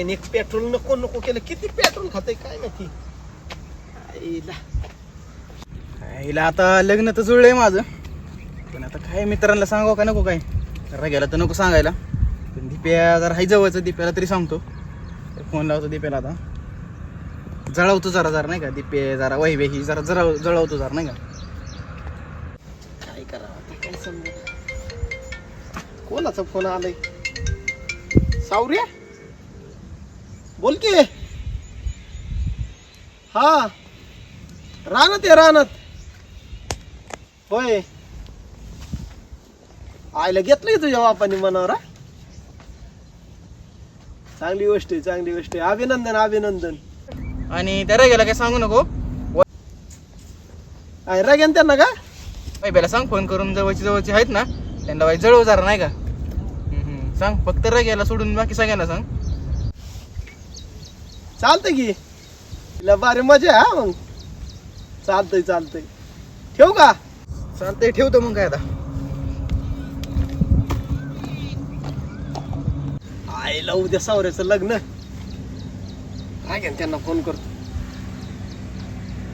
गाडीने एक पेट्रोल नको नको केलं. किती पेट्रोल खातंय काय माहिती? आईला. हिला आता लग्न तर जुळलंय माझं. पण आता काय मित्रांना सांगावं का नको काय? गेला तर नको सांगायला. पण दिप्या जरा हाय जवळचं दिप्याला तरी सांगतो. फोन लावतो दिप्याला आता. जळवतो जरा जरा नाही का? दिप्या जरा वहिवे ही जरा जरा जळवतो जरा नाही का? काय समजा कोणाचा फोन आलाय? सावर्या बोल की. हा. रानात आहे रानात. होय. आईला घेतलंय तुझ्या बापाने मनावर? चांगली गोष्ट आहे चांगली गोष्ट आहे. अभिनंदन अभिनंदन. आणि त्या गेला काय सांगू नको? आहे रग्यान त्यांना का? वहिब्याला सांग फोन करून जवळची जवळची आहेत ना त्यांना वाई जळव जरा नाही का? हम्म, हम्म. सांग फक्त रग्याला सोडून बाकी सगळ्यांना सांग. चालतंय की. तिला बारी मजा आहे हा मग. चालतंय चालतंय. ठेवू का? चालतंय ठेवतो मग काय आता. आईला उद्या सावऱ्याचं लग्न. राग्यान त्यांना फोन करतो.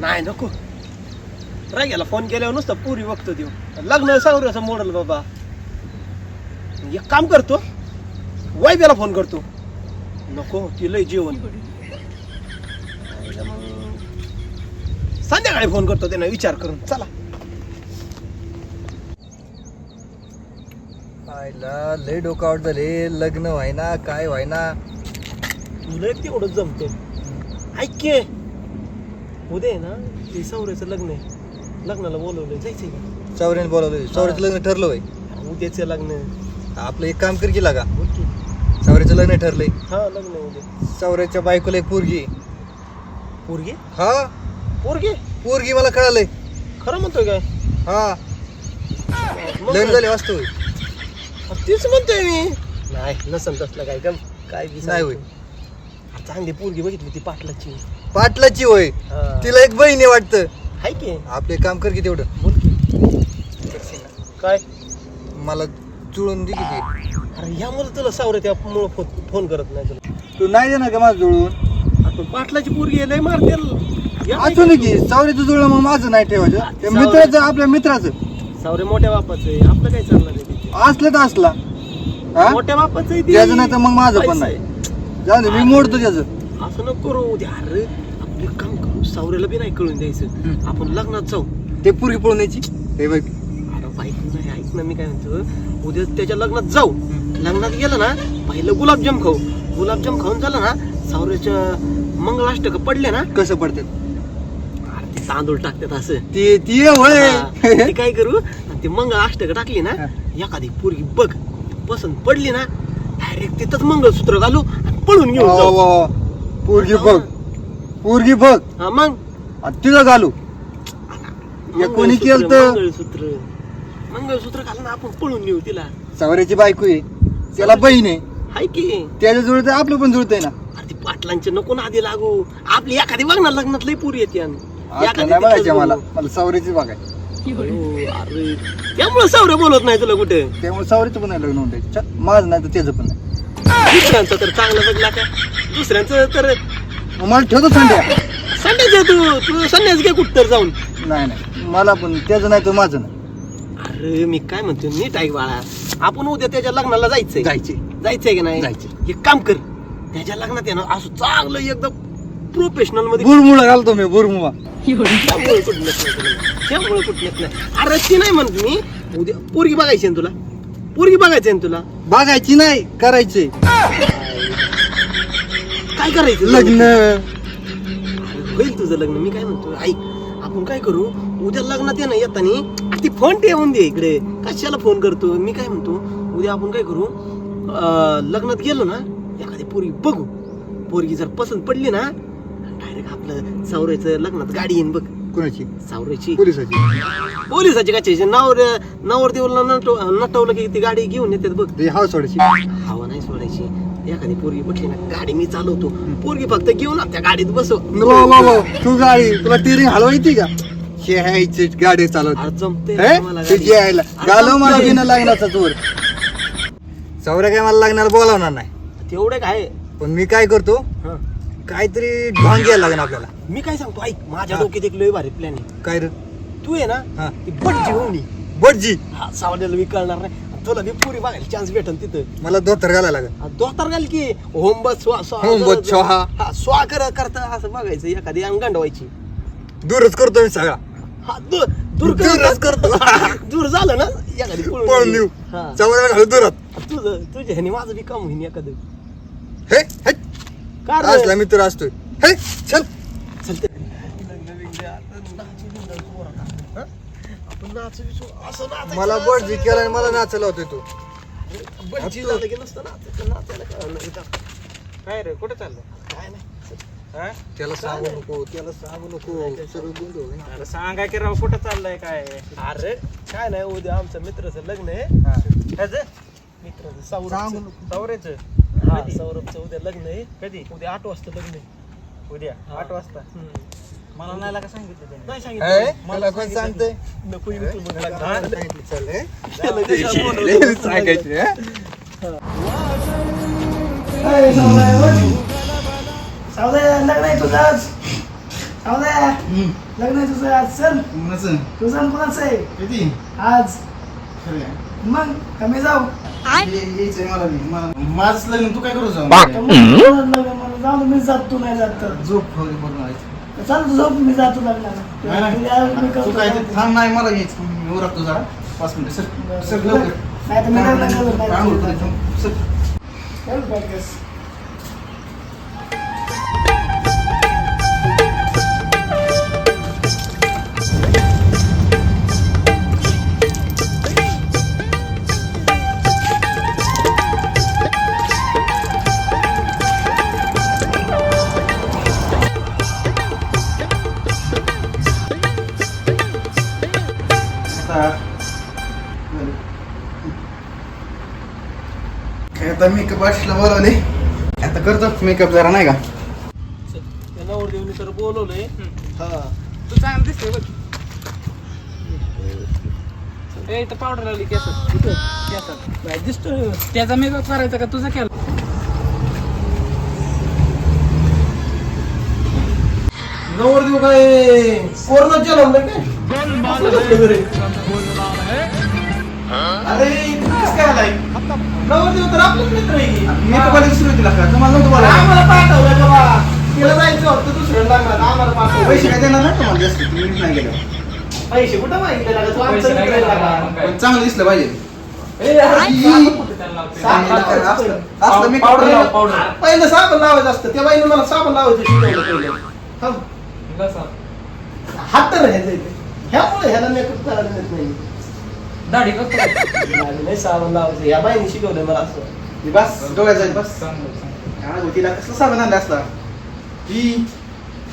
नाही नको. राग्याला फोन केल्यावर नुसतं पुरी बघतो देऊ लग्न सावऱ्याचं मोडल बाबा. एक काम करतो. वाईब्याला फोन करतो. नको ती लय जेवण संध्याकाळी फोन करतो त्यांना विचार करून. चला. आयला लय डोकावट झाले लग्न व्हायना काय व्हायना. तुला तेवढं जमते ऐक उद्या आहे ना ते सौऱ्याचं लग्न आहे. लग्नाला बोलवलंय जायचंय का? चौऱ्याने बोलावलं चौऱ्याचं लग्न ठरलं होय. उद्याचं लग्न आपलं एक काम कर का बोल की. चौऱ्याचं लग्न ठरलंय. हा लग्न आहे उद्या. चौऱ्याच्या बायकोला एक पोरगी पोरगी? हा? पोरगी? पोरगी मला कळालंय. खरं म्हणतोय काय? हा. मग? लग्न झाले वास्तव अरे तेच म्हणतोय मी. नाही नसन तसलं काय का काय बी नाही होय. सांगतो. चांगली पोरगी बघितली ती पाटलाची. पाटलाची होय. हा. तिला एक बहीण आहे वाटतं. हाय की. आपलं काम कर की तेवढं. बोल की. काय? मला जुळून दे किती अरे यामुळे तुला सावरे त्यामुळं फोन फोन करत नाही तुला. तू नाही देणार का माझं जुळून? पाटलाची पोरगी आहे, लय असू नये की चौऱ्याचं जुळलं मग माझं नाही ठेवायचं. चौऱ्या- मित्राचं आपल्या मित्राचं. सावरे मोठ्या बापाचं आहे. आपलं काय चालणार आहे तिथे? असलं तर असला. हा? मोठ्या बापाचं आहे ते. त्याचं नाही तर मग माझं पण. नाही. जाऊ दे मी मोडतो त्याचं. असं नको करू उद्या अरे आपले काम करू. सावऱ्याला बी नाही कळून द्यायचं. हम्म. आपण लग्नात जाऊ. ते पुरगी पळून यायची हे बघ. अरे ऐक नाही ऐक ना मी काय म्हणतो. उद्या त्याच्या लग्नात जाऊ. लग्नात गेलं ना पहिलं गुलाबजाम खाऊ. गुलाबजाम खाऊन झालं ना सावऱ्याच्या मंगलाष्टक पडले ना? कसं पडते अरे ते तांदूळ टाकतात असं. ते ती होय. हा, ते काय करू? ते मंगळाष्टक टाकली ना हा. एखादी पोरगी बघ पसंत पडली ना डायरेक्ट तिथंच मंगळसूत्र घालू आणि पळून घेऊन वा, जाऊ वा, वा. पोरगी बघ. पोरगी बघ. हा मग? आणि तिला घालू. या कोणी मंगळसूत्र, केलतं? मंगळसूत्र. मंगळसूत्र घालून आपण पळून नेऊ तिला. चौऱ्याची बायको आहे. त्याला बहीण आहे. हाय की. त्याच्या जुळत आपलं पण जुळतंय ना. ती पाटलांचे नको ना आधी लागू. आपली एखादी बघ ना लग्नात लई पुरी येते बघायचं मला मला सावऱ्याची बघाय. अरे त्यामुळे सावरे बोलत नाही तुला कुठे? त्यामुळे सावरीचं पण नाही लग्न होऊन द्यायचं. चल, माझं नाही तर त्याचं पण नाही. दुसऱ्यांचं तर चांगलं बघला का दुसऱ्यांचं तर मग मला ठेवतो संध्या संन्यास आहे तू. तू संन्यास घे कुठं तर जाऊन. नाही नाही. मला पण त्याचं नाही तर माझं नाही. अरे मी काय म्हणतो नीट ऐक बाळा. आपण उद्या त्याच्या लग्नाला जायचंय. जायचे जायचंय की नाही? जायचंय. एक काम कर. त्याच्या लग्नात आहे ना असं चांगलं एकदम प्रोफेशनलमध्ये बुरमुळा घालतो मी बुरमुळा. त्यामुळे कुठं नसलं तुला. त्यामुळे कुठं नसलं अरे ती नाही म्हणत मी. उद्या पोरगी बघायची आहे ना तुला? पोरगी बघायची आहे ना तुला? बघायची नाही करायचे. काय करायचं? लग्न. होईल तुझं लग्न. मी काय म्हणतो ऐक आपण काय करू? उद्या लग्नात ये ना येताना ती फोन ठेवून दे इकडे. कशाला फोन करतो? मी काय म्हणतो उद्या आपण काय करू? अं, लग्नात गेलो ना पोरगी बघू. पोरगी जर पसंत पडली ना डायरेक्ट आपलं सावऱ्याचं लग्नात गाडी येईन बघ. कोणाची? सावऱ्याची. पोलिसाची. पोलिसाची कशाची नावर नावर देऊला नटव नटवलं की ती गाडी घेऊन येतात बघ. ते हाव सोडायची. हवा नाही सोडायची. एखादी पोरगी बसली ना गाडी मी चालवतो. पोरगी फक्त घेऊन त्या गाडीत बसव. वा वा वा तू गाडी तुला टिरिंग हलवायची का? शेहायची गाडी चालवते. जमते हे? मला तुझी घालव. बिना लागण्याचा चोर चौऱ्या काय मला लागणार बोलावणार नाही. तेवढे काय? पण मी काय करतो? हा. काहीतरी ढॉंग घ्यायला लागेल आपल्याला. मी काय सांगतो ऐक माझ्या हा. डोक्यात एक लय भारी प्लॅन आहे. काय रे? तू आहे ना हा. ती बटजी होऊन ये. बटजी हा सावड्याला मी कळणार नाही. तुला मी पुरी बघायला चान्स भेटन तिथं. मला धोतर घालायला लागेल. दोतार घाल की. होमबत स्वा स्वा होमबत स्वाहा. हा स्वा कर करता असं बघायचं एखादी अंग गांडवायची दूरच करतो मी सगळा. हा दूर दूर दूरच करतो. दूर झालं ना एखादी पळून देऊ हा. घालू दुरात. तुझं तुझ्या ह्याने माझं बी काम होईन एखादं. हे हे. का रे? असला मित्र असतोय. हे चल. चलते आपण नाचू बिचू असं नाचायचं मला ना, असं केला आणि मला नाचायला होतोय तू. झालं की नसतं नाचायचं नाचायला काय नाही इथं. काय रे कुठे चाललं? काय नाही. हा? त्याला सांगू नको त्याला सांगू नको. सगळं गोंधळ होईल. अरे सांगा की राव कुठं चाललंय काय? अरे काय नाही उद्या आमचं मित्राचं लग्न आहे. मित्राचं सांगू हा सौरभचं उद्या लग्न आहे. कधी? उद्या आठ वाजता लग्न आहे. उद्या? हा. आठ वाजता? हम्म. मला नाही लागा सांगितलं त्याने? नाही ए, सांगितलं मला कोण सांगतंय? नको येऊ तू बघ लग्न. हा. त्याला कशाला बोलवलं? आहे तुझं आज. सावदया लग्न आहे तुझं आज. चल. कोणाचं? तुझं आणि कोणाचं आहे? किती आज. मग कमी जाऊ. माझंच लग्न तू काय करू जाऊ? मी जात तू नाही जात तर. झोप वगैरे आणायचं. चाल तू झोप मी जातो नाही, लग्नाला थांब नाही मला घ्यायचं मी उरकतो जरा. पाच मिनिटं सर सर लवकर. नाही तर मी लग्न बोलवले. आता करतो. मेकअप जरा नाही का? तर बोलवलंय. हा. तू चांगलं दिसतोय बघ. ए इथं पावडर लावली केसात. केसात. नाही दिसतोय. त्याचा मेकअप करायचा का? तुझा केला. नवरदेव काय? कोरोना काय अरे काय आलाय? नवरदेव तर आपलाच मित्र आहे मेकअप आर्टिस्ट सुरू का तुम्हाला नव्हतं बोलायला आम्हाला पाठवलं बाबा तिला जायचं होतं दुसऱ्या लग्नात आम्हाला पैसे काय देणार नाही तुम्हाला जास्त तुम्ही नाही गेलं पैसे कुठं माहिती लागा तू पैसे आमचा नाही मित्र आहे घेणार, लागा. मग काय? पण चांगलं दिसलं पाहिजे ए, अरे, त्याला लावते. साबण लावायचं असलं- पहिलं. असलं makeup पावडर लाव, केलं- पावडर. पहिलं साबण लावायचं असतं त्या बाईनं मला साबण लावायचं शिकवलं पहिलं थांब. कसा? हात तर ह्याचं. ह्यामुळे ह्याला मेकअप करायला येत नाही दाढी करतो का? नाही साबण लावायचं ह्या बाईने शिकवलं मला असं हे बस जाईल बस. काय तिला कसलं साबण आणलं असला ही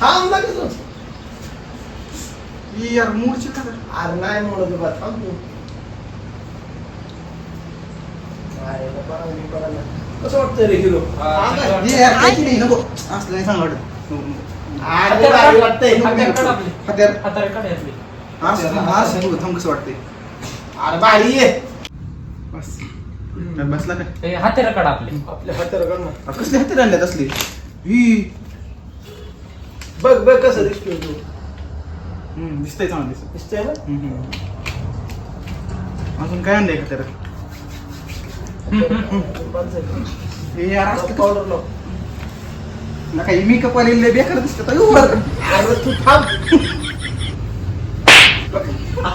थांब लागेल ही यार मूडची का अरे नाही म्हणत बाबा थांब तू अरे बाबा, मी बघा ना. कसं वाटतंय रे हिरो हा, चांगलं वाटतं. हे यार काही नाही नको असलं नाही सांग वाटत अरे भारी वाटतंय हातावर काढ आपली. हत्यार हातावर काढ आपली. आरसा तू थांब कसं वाटतंय अरे भारी आहे. बस. बसला काय? ए, हातावर काढ आपली. आपल्या हाताला कर ना. अरे कसली हत्यार आणल्यात असली? ही. बघ बघ कसं दिसतोय तू. हम्म, दिसतंय चांगलं दिसत दिसतोय ना? अजून काय आणलंय हत्यार हे यार असलं का- पावडर लाव. नका हे मेकअप आलेले बेकार दिसतात. अरे तू थांब आ,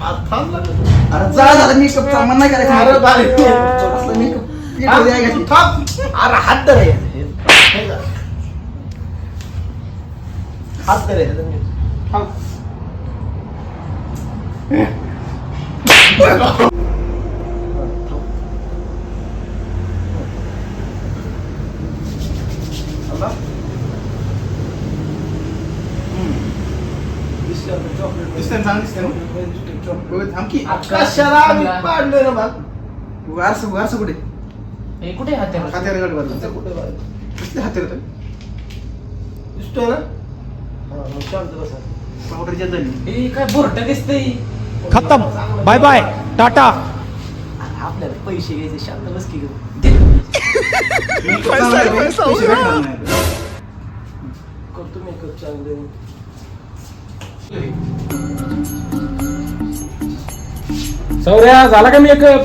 थांब लागलं. अरे जा झाला मेकअपचा मन नाही करायचा अरे भारी. असलं. थांब. अरे हात धर. हात. थांब. थांबा. दिसतंय आपलं chocolate. दिसतंय चांगलं दिसतंय ना? chocolate. बघ, थांब की कशाला आम्ही पाडलोय ना मग वारस वारस कुठे? ए, कुठे आहे हातावर? हत्यार गड बदल कुठे हत्यार होतं दिसतोय ना? हा. पावडरच्या ए, काय बोरट दिसतंय? खतम. बाय बाय टाटा आपल्याला पैसे घ्यायचे. शांत बस की. करतो मेकअप चांगले. सौर्या झाला का मेकअप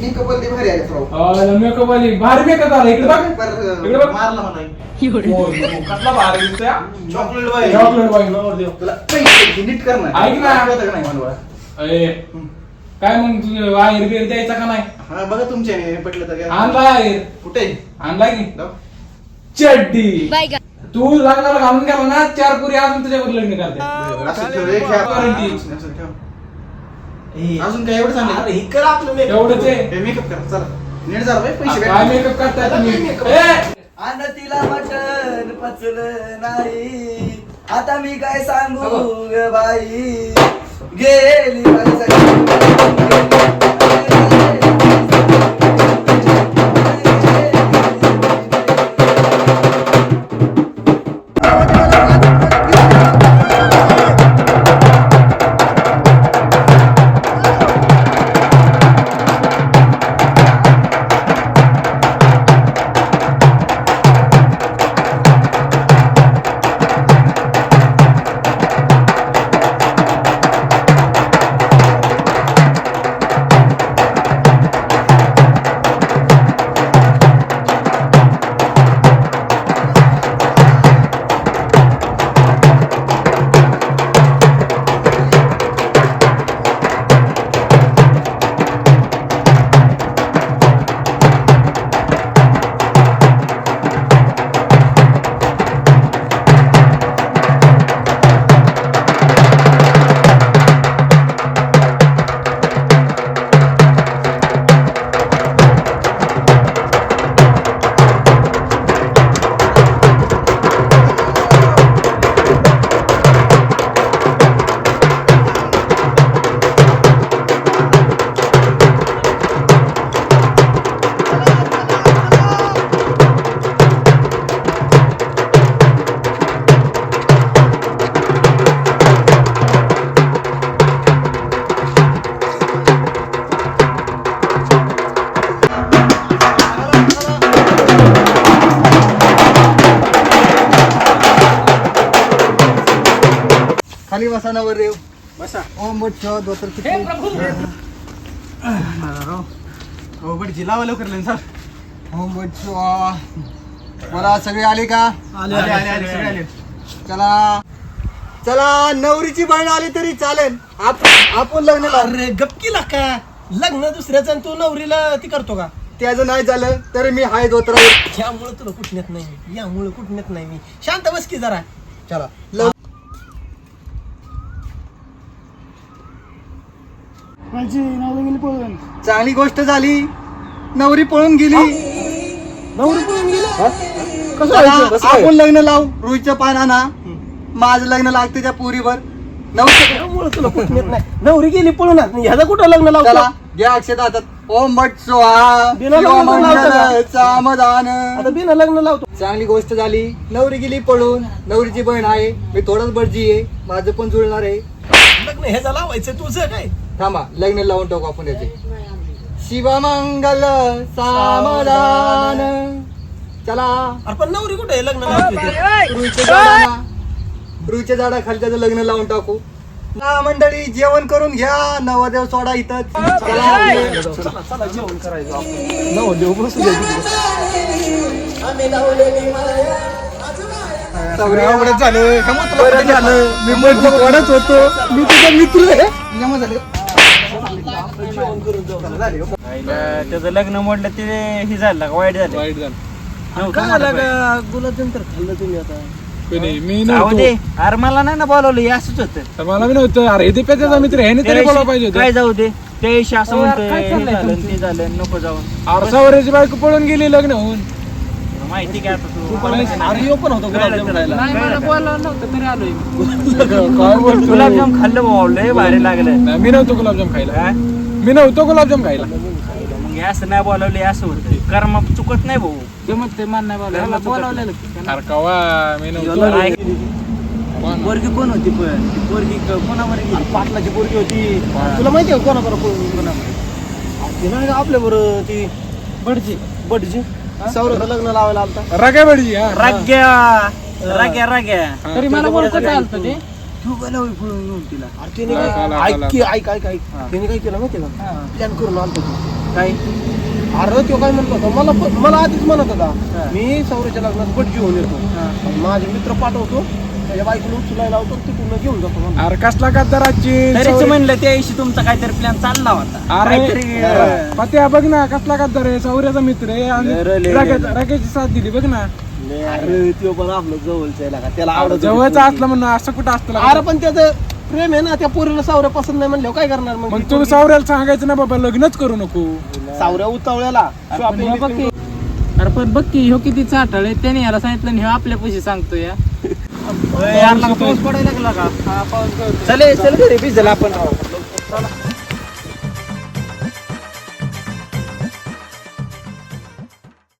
मेकअप आले राव. मेकअप आली भारी मेकअप आला इकडे बघ इकडे बघ. कसला भारी दिसतोय हा. चॉकलेट बाई तुला पैसे नीट कर ना ऐक ना. कळतं का नाही मला? काय मग तुझं वायर बिर द्यायचा का नाही हा बघा तुमच्या पटलं तर. आणला वायर कुठे आणला की जाऊ. चड्डी तू लग्नाला घालून गेला ना चार पुरी अजून तुझ्यावर लग्न करते असं ठेव रे, घ्या. Guarantee. असं ठेव. अजून काय एवढं अरे सांगितलं ही कर आपलं मेकअप एवढंच आहे मेकअप कर चला. नीट झालं बाई पैसे काय भेटले. मेकअप करताय तुम्ही? makeup. ए! अन तिला मटण पचलं नाही. आता मी काय सांगू ग बाई? गेली माझी सगळी. बसा ना वर रेव बसा. ओम बट ठेवा धोतर किती. हो बट जिलावा लवकर लेन सर ओम बट ठेवा मला सगळे आले का? आले आले आले सगळे आले. चला. चला नवरीची बहीण आली तरी चालेल. आप- आपण लग्न. अरे गपकीला का? लग्न दुसऱ्याचं आणि तू नवरीला ती करतो का? त्याचं नाही झालं तर मी हाय धोत्रावर यामुळे तुला कुठण्यात नाही मी. यामुळे कुठण्यात नाही मी. शांत बस की जरा. चला. लव- माझी नाव गेली पळून. चांगली गोष्ट झाली. नवरी पळून गेली. नवरी पळून गेली? कसं चला, व्हायचं? कसं आपण लग्न लावू. रुईच्या पानाना. माझं लग्न लागते त्या पुरीवर. नवरी त्यामुळे तुला कुठण्यात नाही? नवरी गेली पळून ह्याचा कुठं लग्न चला लावतो घ्या अक्षत हातात. ओम भट सोहा. बिना लग्न लावता का? आता समाधान बिना लग्न लावतो. चांगली गोष्ट झाली. नवरी गेली पळून. नवरीची बहीण आहे. मी थोडंच बडजी आहे. माझं पण जुळणार आहे. लग्न ह्याचा लावायचं तुझं काय? थांबा लग्न लावून टाकू आपण याचे. शिवमंगल समाधान चला. अरे पण नवरी कुठे आहे? लग्न रुईच्या झाडाला रुईच्या झाडा खाली त्याचं लग्न लावून टाकू. हा मंडळी जेवण करून घ्या. नवदेव सोडा इथं चला चला चला जेवण करायचं आपण. नवदेव बसू दे. अवघडच झालं. बरं झालं. मी होतो. मी तुझा मित्र आहे. जमा झाले. त्याचं लग्न मोडलं ते हे झालं का वाईट झालं? वाईट झालं. काय आला का गुलाबजाम तर खाल्लं तुम्ही आता. कोणी मी जाऊ दे. नव्हतो अरे मला नाही ना बोलवलं हे असंच होतं. तर मला मी नव्हतं. अरे ते त्याचा मित्र ह्याने तरी बोलायला पाहिजे काय होतं जाऊ दे. त्या दिवशी असं अरे यार, म्हणतोय काय हे चाललंय झालं तुमचं? ते झालं नको जाऊन आरसावरची बायको पळून गेली लग्न होऊन. माहिती काय आता तू? अरे यो पण होतो गुलाबजाम खायला. नाही मला बोलावलं नव्हतं तरी आलोय काय बोलतो? गुलाबजाम खाल्लं भाऊ लय भारी लागलं. नाही, मी नव्हतो गुलाबजाम खायला. हा? मी नव्हतो गुलाबजाम खायला. मग हे असं नाही बोलावले असं होतं. कर्म चुकत नाही भाऊ. जमत ते मान नाही बोलावलं. अरे कवा मी नव्हतो. काय? पोरगी कोण होती पण? ती पोरगी क- कोणावर गेली? पाटलाची पोरगी होती. तुला माहिती आहे कोणाबरोबर पळून गेली? ती नाही आपल्या बरोबर ती? बडजी. बटजी सौरचं लग्न लावायला आलता. रग्या बडी हा. राग्या. राग्या राग्या. तरी मला बोलतो आलतं ते. तू गेला होय पळून येऊन तिला. अरे त्याने काय ऐक की, ऐक ऐक ऐक. त्याने काय केलं माहिती का? प्लॅन करून आलतो तो. काय? अरे तो काय म्हणतो होता मला प- मला आधीच म्हणत होता मी सौरच्या लग्नात बटजी होऊन येतो. माझे मित्र पाठवतो त्याच्या बायकोला उचलायला लावतो तिकडून घेऊन जातो म्हणून. अरे कसला गद्दाराची तरीच म्हणलं त्या दिवशी तुमचा काहीतरी प्लॅन चालला होता. अरे काहीतरी अं, पत्या बघ ना कसला गद्दार आहे सौर्याचा मित्र आहे आणि लय, लय, रग्याचा- रग्याची साथ दिली बघ ना. अरे तो पण आपलं जवळचं आहे लागा. त्याला आवडत जवळचं असलं म्हणून असं कुठं असतं अरे पण त्याचं प्रेम आहे ना त्या पोरीला सावऱ्या पसंत नाही म्हणल्यावर काय करणार मग मग तू सौर्याला सांगायचं ना बाबा लग्नच करू नको. सावऱ्या उतावळ्याला. बघ की. अरे पण बघ की ह्यो किती चाटळ आहे. त्याने याला सांगितलं आणि ह्यो आपल्या पैसे सांगतो या पाऊस पडायला लागला का? चले चल घरी भिजला आपण.